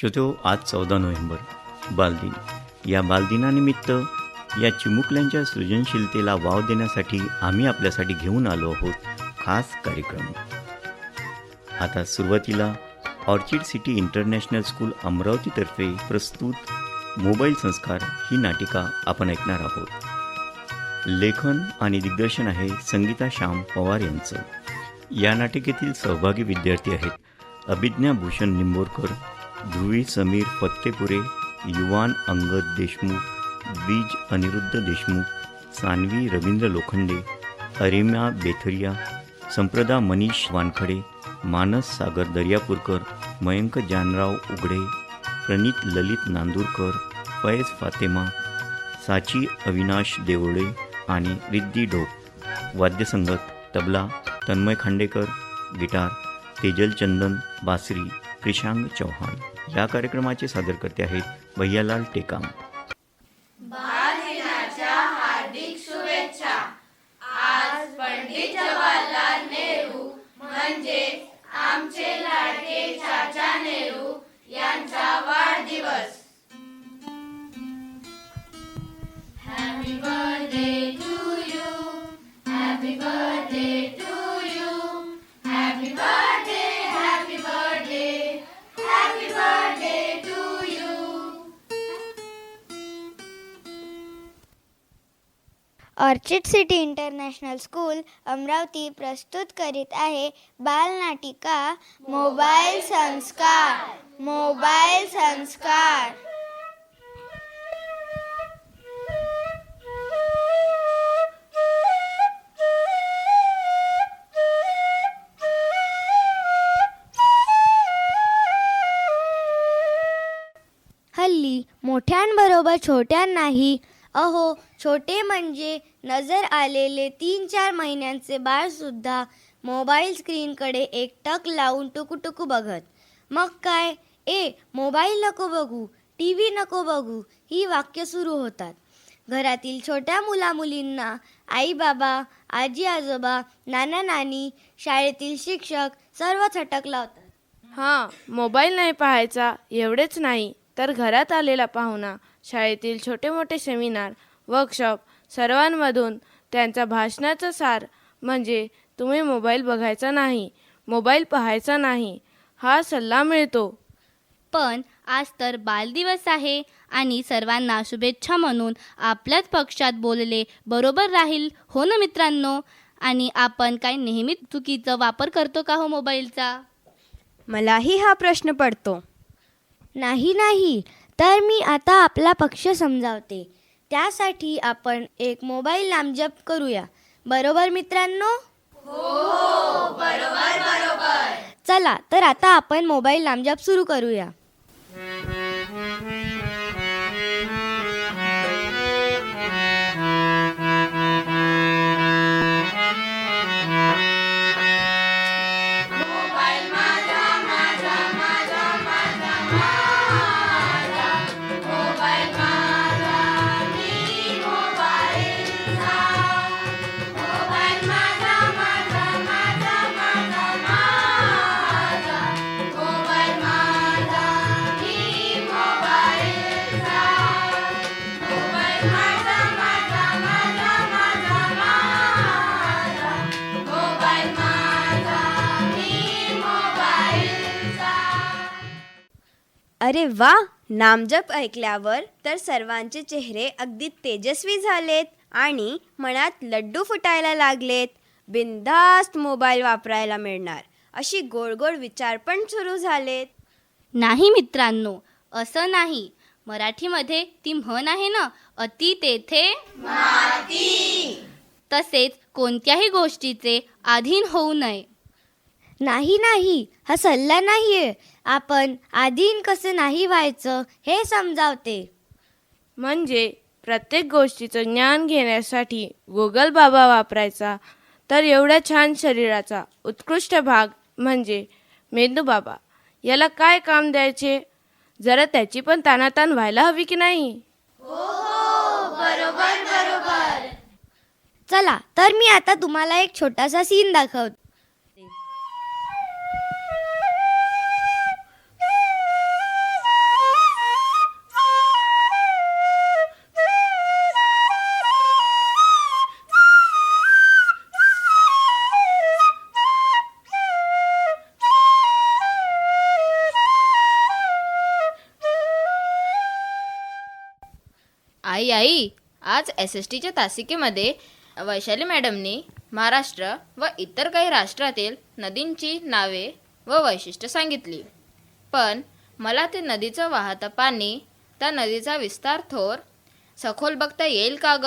श्रोतो आज चौदा नोव्हेंबर बालदिन. या बालदिनानिमित्त या चिमुकल्यांच्या सृजनशीलतेला वाव देण्यासाठी आम्ही आपल्यासाठी घेऊन आलो आहोत खास कार्यक्रम. आता सुरुवातीला ऑर्चिड सिटी इंटरनॅशनल स्कूल अमरावतीतर्फे प्रस्तुत मोबाईल संस्कार ही नाटिका आपण ऐकणार आहोत. लेखन आणि दिग्दर्शन आहे संगीता श्याम पवार यांचं. या नाटिकेतील सहभागी विद्यार्थी आहेत अभिज्ञा भूषण निंबोरकर ध्रुवी समीर फत्तेपुरे युवान अंगद देशमुख द्विज अनिरुद्ध देशमुख सानवी रवींद्र लोखंडे अरिमा बेथरिया संप्रदा मनीष वानखडे मानस सागर दर्यापूरकर मयंक जानराव उघडे प्रणित ललित नांदूरकर फैज फातेमा साची अविनाश देवळे आणि रिद्धी ढोक वाद्यसंगत तबला तन्मय खांडेकर गिटार तेजल चंदन बासरी क्रिशांग चौहान. या कार्यक्रमाचे सादरकर्ते आहेत Bhaiyalal Tekam. Happy orchid city international school Amravati प्रस्तुत करीत आहे बालनाटिका मोबाईल संस्कार मोबाईल संस्कार. हल्ली मोठ्यांबरोबर छोट्यांनाही अहो छोटे म्हणजे नजर आलेले तीन चार महिन्यांचे बाळसुद्धा मोबाईल स्क्रीनकडे एकटक लावून टुकूटुकू बघत. मग काय? ए मोबाईल नको बघू टी व्ही नको बघू ही वाक्य सुरू होतात. घरातील छोट्या मुलामुलींना आई बाबा आजी आजोबा नाना नानी शाळेतील शिक्षक सर्व छटक लावतात. हां मोबाईल नाही पाहायचा एवढेच नाही. तर घरात आलेला पाहुणा शाळेतील छोटे मोठे सेमिनार वर्कशॉप सर्वांमधून त्यांचा भाषणाचा सार म्हणजे तुम्ही मोबाईल बघायचा नाही मोबाईल पाहायचा नाही हा सल्ला मिळतो. पण आज तर बालदिवस आहे आणि सर्वांना शुभेच्छा म्हणून आपल्याच पक्षात बोलले बरोबर राहील हो ना मित्रांनो? आणि आपण काय नेहमीच चुकीचा वापर करतो का हो मोबाईलचा? मलाही हा प्रश्न पडतो. नाही नाही. तर मी आता आपला पक्ष समजावते. त्यासाठी आपण एक मोबाईल नामजप करूया. बरोबर मित्रांनो? चला तर आता आपण मोबाईल नामजप सुरू करूया. अरे वा नामजप ऐकल्यावर तर सर्वांचे चेहरे अगदी तेजस्वी झालेत आणि मनात लड्डू फुटायला लागलेत. बिनधास्त मोबाईल वापरायला मिळणार. अशी गोड गोड विचार पण सुरू झालेत. नाही मित्रांनो असं नाही. मराठीमध्ये ती म्हण आहे ना अति तेथे तसेच कोणत्याही गोष्टीचे अधीन होऊ नये. नाही नाही हा सल्ला नाहीये. आपण आधीन कसं नाही व्हायचं हे समजावते. म्हणजे प्रत्येक गोष्टीचं ज्ञान घेण्यासाठी गुगल बाबा वापरायचा तर एवढ्या छान शरीराचा उत्कृष्ट भाग म्हणजे मेंदू बाबा. याला काय काम द्यायचे? जरा त्याची पण तानातान व्हायला हवी की नाही? चला तर मी आता तुम्हाला एक छोटासा सीन दाखवते. आई आई. आज एस एस टीच्या तासिकेमध्ये वैशाली मॅडमनी महाराष्ट्र व इतर काही राष्ट्रातील नदींची नावे व वैशिष्ट्य सांगितली. पण मला ते नदीचं वाहतं पाणी त्या नदीचा विस्तार थोर सखोल बघता येईल का ग?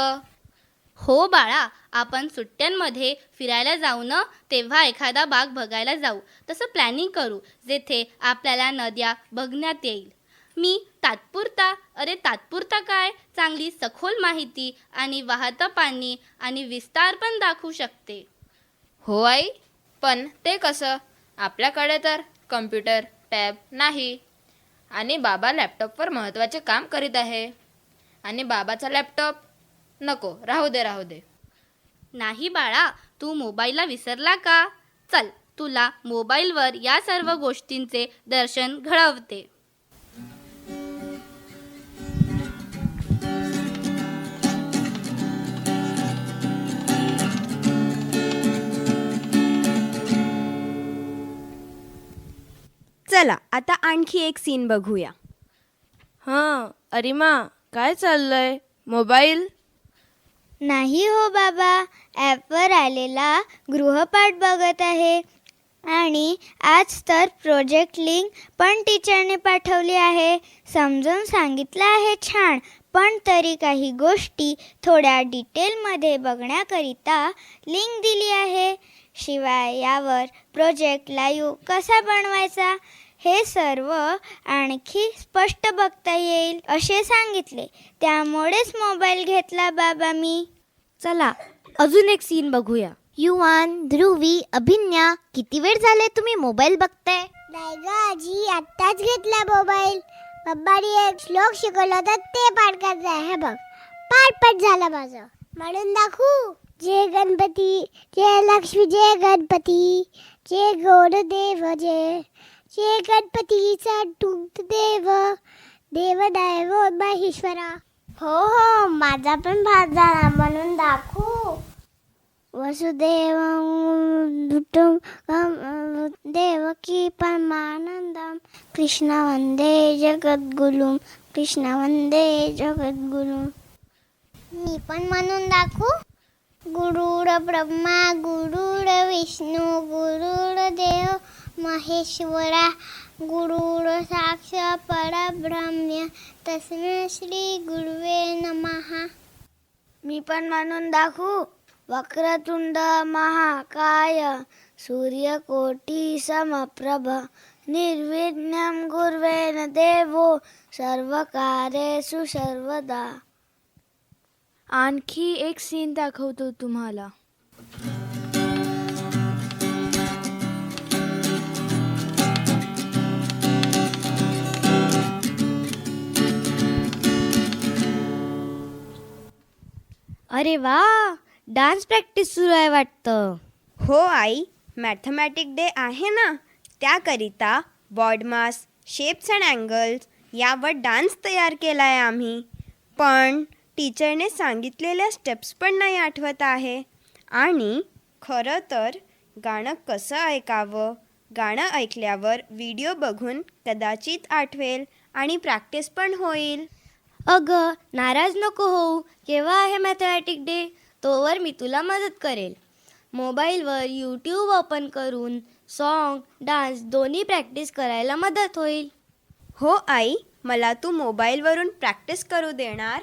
हो बाळा आपण सुट्ट्यांमध्ये फिरायला जाऊ ना तेव्हा एखादा बाग बघायला जाऊ. तसं प्लॅनिंग करू जेथे आपल्याला नद्या बघण्यात येईल. मी तात्पुरता अरे तात्पुरता काय? चांगली सखोल माहिती आणि वाहतं पाणी आणि विस्तार पण दाखवू शकते. हो आई पण ते कसं? आपल्याकडे तर कम्प्युटर टॅब नाही. आणि बाबा लॅपटॉपवर महत्त्वाचे काम करीत आहे. आणि बाबाचा लॅपटॉप? नको राहू दे राहू दे. नाही बाळा तू मोबाईलला विसरला का? चल तुला मोबाईलवर या सर्व गोष्टींचे दर्शन घडवते. चला आता आणखी एक सीन बघूया. हां अरिमा काय चाललंय? मोबाईल? नाही हो बाबा ॲपवर आलेला गृहपाठ बघत आहे. आणि आज तर प्रोजेक्ट लिंक पण टीचरने पाठवली आहे. समजून सांगितलं आहे छान पण तरी काही गोष्टी थोड्या डिटेलमध्ये बघण्याकरिता लिंक दिली आहे. शिवाय यावर प्रोजेक्ट लाईव्ह कसा बनवायचा? हे सर्व आणखी स्पष्ट बघता येईल असे सांगितले. त्यामुळेच मोबाईल घेतला बाबा मी. चला अजून एक सीन बघूया. युवान ध्रुवी अभिज्ञा किती वेळ झाले तुम्ही मोबाईल बघताय? नाही ग आजी आत्ताच घेतला मोबाईल. पप्पानी एक श्लोक शिकवला होता ते पाठ करत आहे हे बघ. पाठ पाठ झाला माझं. म्हणून दाखवू. जय गणपती जय लक्ष्मी जय गणपती जय गोड देव जय जय गणपतीचा तुमत देव देवदाय महेश्वरा. हो हो माझा पण भात झाला म्हणून दाखवू. वसुदेव देवकी परमानंदम. कृष्ण वंदे जगद्गुरुम कृष्ण वंदे जगद्गुरुम मी पण म्हणून दाखवू. गुरुड ब्रह्मा गुरुड विष्णू गुरुड देव. महेश्वरा गुरुड साक्ष परब्रह्म तस्मै श्री गुरुवे नमः। मी पण म्हणून दाखवू वक्रतुंड महाकाय सूर्यकोटी समप्रभ निर्विघ्नं गुर्वेन देवो सर्वकार्येषु सर्वदा आणखी एक सीन दाखवतो तुम्हाला. अरे वा डान्स प्रॅक्टिस सुरू आहे वाटतं. हो आई मॅथमॅटिक डे आहे ना. त्याकरिता बॉडमास शेप्स अँड अँगल्स यावर डान्स तयार केला आहे आम्ही. पण टीचरने सांगितलेल्या स्टेप्स पण नाही आठवत आहे. आणि खरं तर गाणं कसं ऐकावं? गाणं ऐकल्यावर व्हिडिओ बघून कदाचित आठवेल आणि प्रॅक्टिस पण होईल. अगं नाराज नको होऊ. केव्हा आहे मॅथमॅटिक डे तोवर मी तुला मदत करेल. मोबाईलवर यूट्यूब ओपन करून सॉन्ग डान्स दोन्ही प्रॅक्टिस करायला मदत होईल. हो आई. मला तू मोबाईलवरून प्रॅक्टिस करू देणार?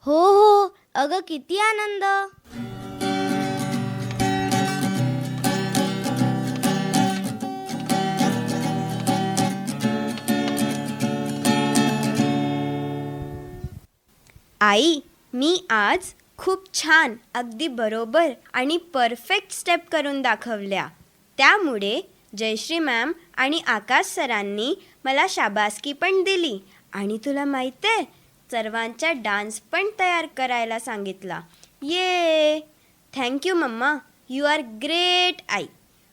हो हो. अगं किती आनंद. आई मी आज खूप छान अगदी बरोबर आणि परफेक्ट स्टेप करून दाखवल्या. त्यामुळे जयश्री मॅम आणि आकाश सरांनी मला शाबासकी पण दिली आणि तुला माहिती आहे सर्वांचा डान्स पण तयार करायला सांगितला. ये thank you mumma you are great आई.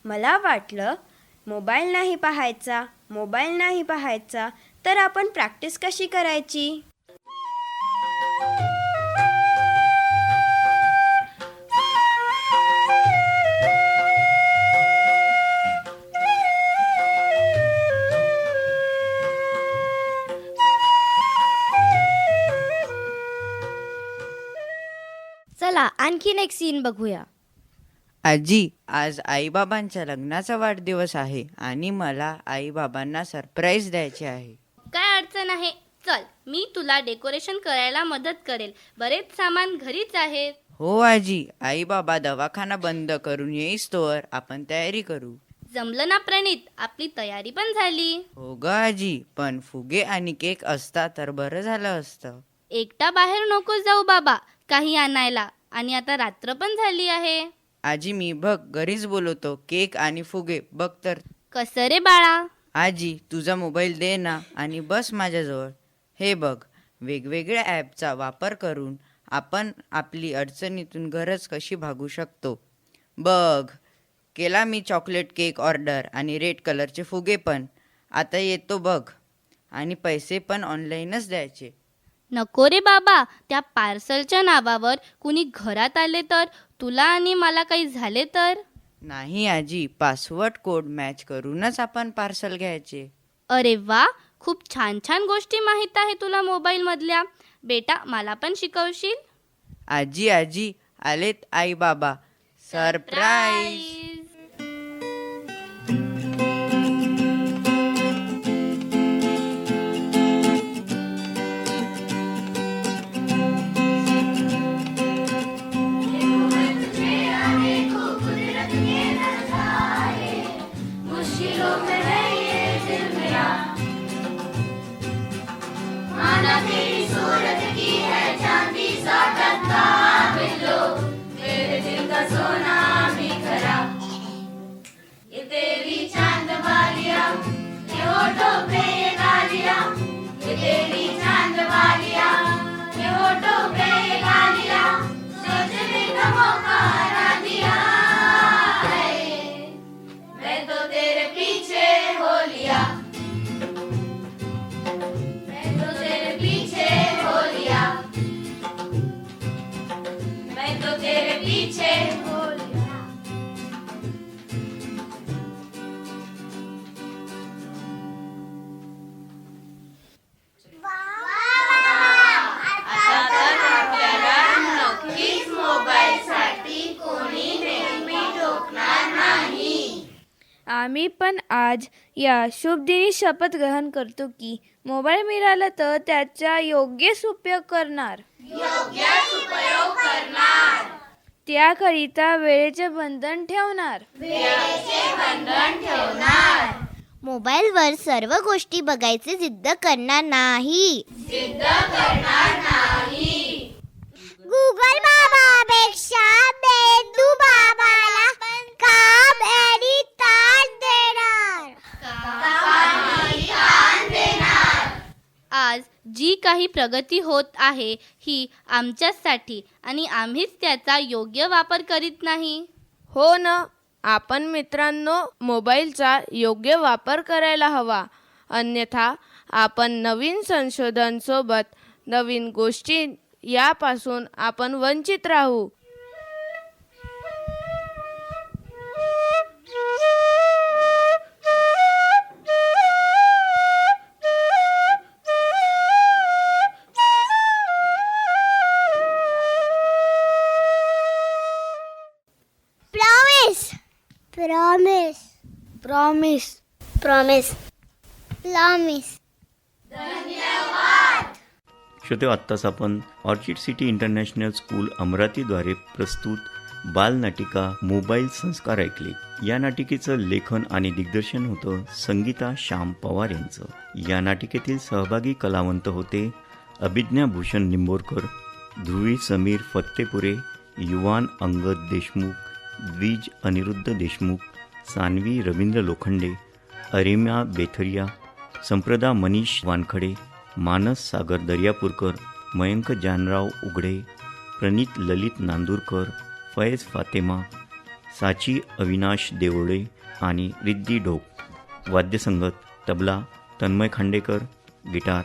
मला वाटलं मोबाईल नाही पाहायचा मोबाईल नाही पाहायचा तर आपण प्रॅक्टिस कशी करायची? आणखीन एक सीन बघूया. आजी आज आईबाबांच्या लग्नाचा वाढदिवस आहे आणि मला आईबाबांना सरप्राईज द्यायचे आहे. काय अडचण आहे? चल मी तुला डेकोरेशन करायला मदत करेल. बरेच सामान घरीच आहेत. हो आजी आईबाबा दवाखाना बंद करून येईस्तोवर आपण तयारी करू. जमलं ना प्रणित? आपली तयारी पण झाली. हो ग आजी पण फुगे आणि केक असता तर बरं झालं असतं. एकटा बाहेर नको जाऊ बाबा. काही आणायला. आणि आता रात्र पण झाली आहे. आजी मी बघ घरीच बोलवतो. केक आणि फुगे बघ तर. कसं रे बाळा? आजी तुझा मोबाईल दे ना आणि बस माझ्याजवळ. हे बघ वेगवेगळ्या ॲपचा वापर करून आपण आपली अडचणीतून गरज कशी भागू शकतो. बघ केला मी चॉकलेट केक ऑर्डर आणि रेड कलरचे फुगे पण. आता येतो बघ. आणि पैसे पण ऑनलाईनच द्यायचे. नको रे बाबा त्या पार्सलच्या नावावर कुणी घरात आले तर? तुला आणि मला काही झाले तर? नाही आजी पासवर्ड कोड मॅच करूनच आपण पार्सल घ्यायचे. अरे वा खूप छान छान गोष्टी माहीत आहे तुला मोबाईलमधल्या. बेटा मला पण शिकवशील? आजी आजी आलेत आई बाबा. सरप्राईज आम्ही पण आज या शुभ दिनी शपथ ग्रहण करतो की मोबाईल मिळाला तर त्याचा योग्य उपयोग करणार. त्याकरिता वेळेचे बंधन ठेवणार. मोबाईलवर सर्व गोष्टी बघायचे जिद्द करणार नाही. गुगल बाबापेक्षा काही प्रगती होत आहे ही आमच्याचसाठी आणि आम्हीच त्याचा योग्य वापर करीत नाही. हो ना आपण मित्रांनो मोबाईलचा योग्य वापर करायला हवा. अन्यथा आपण नवीन संशोधनसोबत नवीन गोष्टी यापासून आपण वंचित राहू. प्रॉमिस प्रॉमिस प्रॉमिस श्रोते आत्ताच आपण ऑर्चिड सिटी इंटरनॅशनल स्कूल अमरावतीद्वारे प्रस्तुत बालनाटिका मोबाईल संस्कार ऐकले. या नाटिकेचं लेखन आणि दिग्दर्शन होतं संगीता श्याम पवार यांचं. या नाटिकेतील सहभागी कलावंत होते अभिज्ञा भूषण निंबोरकर ध्रुवी समीर फत्तेपुरे युवान अंगद देशमुख द्विज अनिरुद्ध देशमुख सानवी रवींद्र लोखंडे अरेम्या बेथरिया संप्रदा मनीष वानखडे मानस सागर दर्यापूरकर मयंक जानराव उघडे प्रणित ललित नांदूरकर फैज फातेमा साची अविनाश देवळे आणि रिद्धी ढोक वाद्यसंगत तबला तन्मय खांडेकर गिटार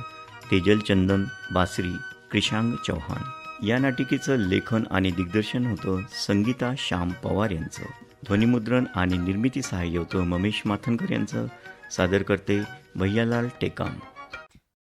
तेजल चंदन बासरी क्रिशांग चौहान. या नाटिकेचं लेखन आणि दिग्दर्शन होतं संगीता श्याम पवार यांचं. ध्वनिमुद्रण आणि निर्मिती सहाय्य होतं ममेश माथनकर यांचं सादर करते भैयालाल टेकाम.